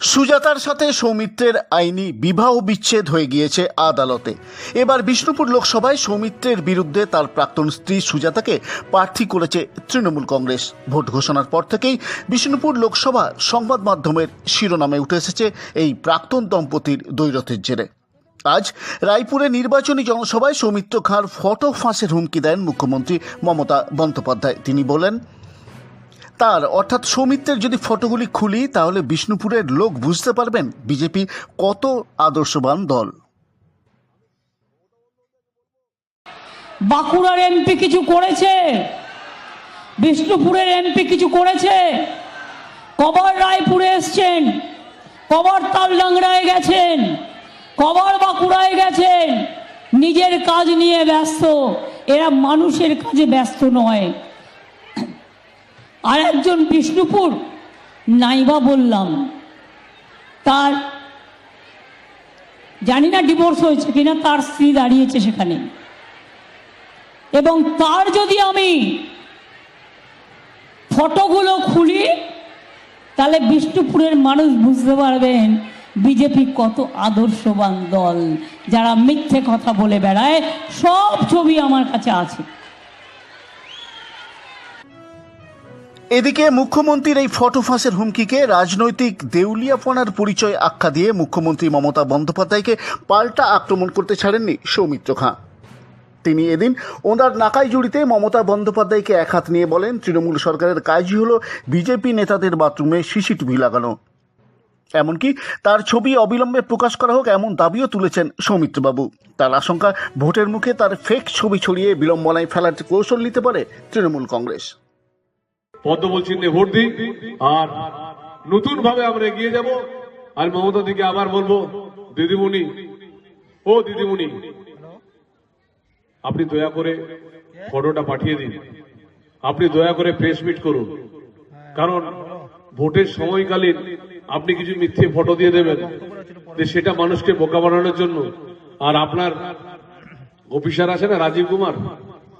সুজাতার সাথে সৌমিত্রের আইনি বিবাহ বিচ্ছেদ হয়ে গিয়েছে আদালতে। এবার বিষ্ণুপুর লোকসভায় সৌমিত্রের বিরুদ্ধে তার প্রাক্তন স্ত্রী সুজাতাকে প্রার্থী করেছে তৃণমূল কংগ্রেস। ভোট ঘোষণার পর থেকেই বিষ্ণুপুর লোকসভা সংবাদ মাধ্যমের শিরোনামে উঠে এসেছে এই প্রাক্তন দম্পতির দৈরথের জেরে। আজ রায়পুরে নির্বাচনী জনসভায় সৌমিত্র খাঁর ফটো ফাঁসের হুমকি দেন মুখ্যমন্ত্রী মমতা বন্দ্যোপাধ্যায়। তিনি বলেন তার, অর্থাৎ সৌমিত্রের যদি ফটোগুলি খুলি, তাহলে বিষ্ণুপুরের লোক বুঝতে পারবেন বিজেপি কত আদর্শবান দল। বাঁকুড়ার এমপি কিছু করেছে? বিষ্ণুপুরের এমপি কিছু করেছে? কবার রায়পুরে এসছেন, কবার তালডাংরায় গেছেন, কবার বাঁকুড়ায় গেছেন। নিজের কাজ নিয়ে ব্যস্ত, এরা মানুষের কাজে ব্যস্ত নয়। আর একজন বিষ্ণুপুর নাইবা বললাম, তার, জানি না ডিভোর্স হয়েছে কিনা, তার স্ত্রী দাঁড়িয়েছে সেখানে। এবং তার যদি আমি ফটোগুলো খুলি, তাহলে বিষ্ণুপুরের মানুষ বুঝতে পারবেন, বিজেপি কত আদর্শবান দল। যারা মিথ্যে কথা বলে বেড়ায়, সব ছবি আমার কাছে আছে। এদিকে মুখ্যমন্ত্রীর এই ফটো ফাঁসের হুমকিকে রাজনৈতিক দেউলিয়াপনার পরিচয় আখ্যা দিয়ে মুখ্যমন্ত্রী মমতা বন্দ্যোপাধ্যায়কে পাল্টা আক্রমণ করতে ছাড়েননি সৌমিত্র খাঁ। তিনি এদিন ওনার নাকাই জুড়িতে মমতা বন্দ্যোপাধ্যায়কে এক হাত নিয়ে বলেন, তৃণমূল সরকারের কাজই হলো বিজেপি নেতাদের বাথরুমে সিসিটিভি লাগানো। এমনকি তার ছবি অবিলম্বে প্রকাশ করা হোক এমন দাবিও তুলেছেন সৌমিত্রবাবু। তার আশঙ্কা, ভোটের মুখে তার ফেক ছবি ছড়িয়ে বিলম্বনায় ফেলার কৌশল নিতে পারে তৃণমূল কংগ্রেস। পদ্মফুল চিহ্নে ভোট দিই। আর নতুন ভাবে আমরা এগিয়ে যাব। আর মমতা দিকে আবার বলব, দিদিমণি, ও দিদিমণি, আপনি দয়া করে ফটোটা পাঠিয়ে দিন। আপনি দয়া করে প্রেস মিট করুন। কারণ ভোটের সময়কালীন আপনি কিছু মিথ্যে ফটো দিয়ে দেবেন। যে সেটা মানুষকে বোকা বানানোর জন্য। আর আপনার অফিসার আছে না, রাজীব কুমার,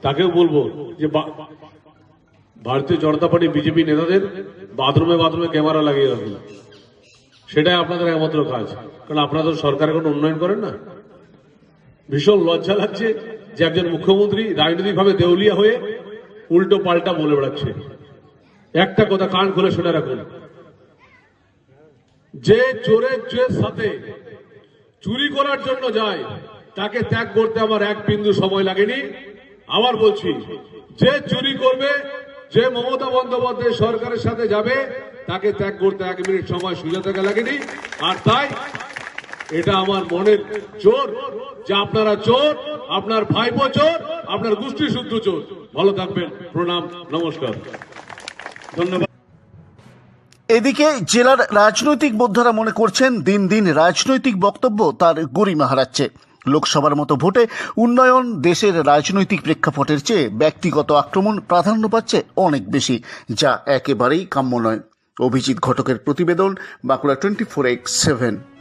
তাকেও বলব যে ভারতীয় জনতা পার্টি বিজেপি নেতাদের বাথরুমে বাথরুমে ক্যামেরা লাগিয়ে রাখুন সেটাই আপনাদের একমাত্র কাজ। কারণ আপনারা তো সরকারের কোনো উন্নয়ন করেন না। ভীষণ লজ্জা লাগছে যে একজন মুখ্যমন্ত্রী রাজনৈতিকভাবে দেউলিয়া হয়ে উল্টো পাল্টা বলে বেড়াচ্ছে। একটা কথা কান খুলে শুনে রাখুন। যে চোরের চোরের সাথে চুরি করার জন্য যায়, তাকে ত্যাগ করতে আমার এক বিন্দু সময় লাগেনি। আবার বলছি, যে চুরি করবে যে মমতা বন্দ্যোপাধ্যায় সরকারের সাথে যাবে, তাকে ত্যাগ করতে এক মিনিট সময় সুজাতাকে লাগেনি। আর তাই, এটা আমার মনের চোর, যে আপনারা চোর, আপনার ভাইপো চোর, আপনার গোষ্ঠী শুদ্ধ চোর। ভালো থাকবেন, প্রণাম, নমস্কার। ধন্যবাদ। এদিকে জেলার রাজনৈতিক বোদ্ধারা মনে করছেন দিন দিন রাজনৈতিক বক্তব্য তার গরিমা হারাচ্ছে লোকসভার মতো ভোটে উন্নয়ন দেশের রাজনৈতিক প্রেক্ষাপটের চেয়ে ব্যক্তিগত আক্রমণ প্রাধান্য পাচ্ছে অনেক বেশি, যা একেবারেই কাম্য নয়। অভিজিৎ ঘটকের প্রতিবেদন Bankura twenty four X seven.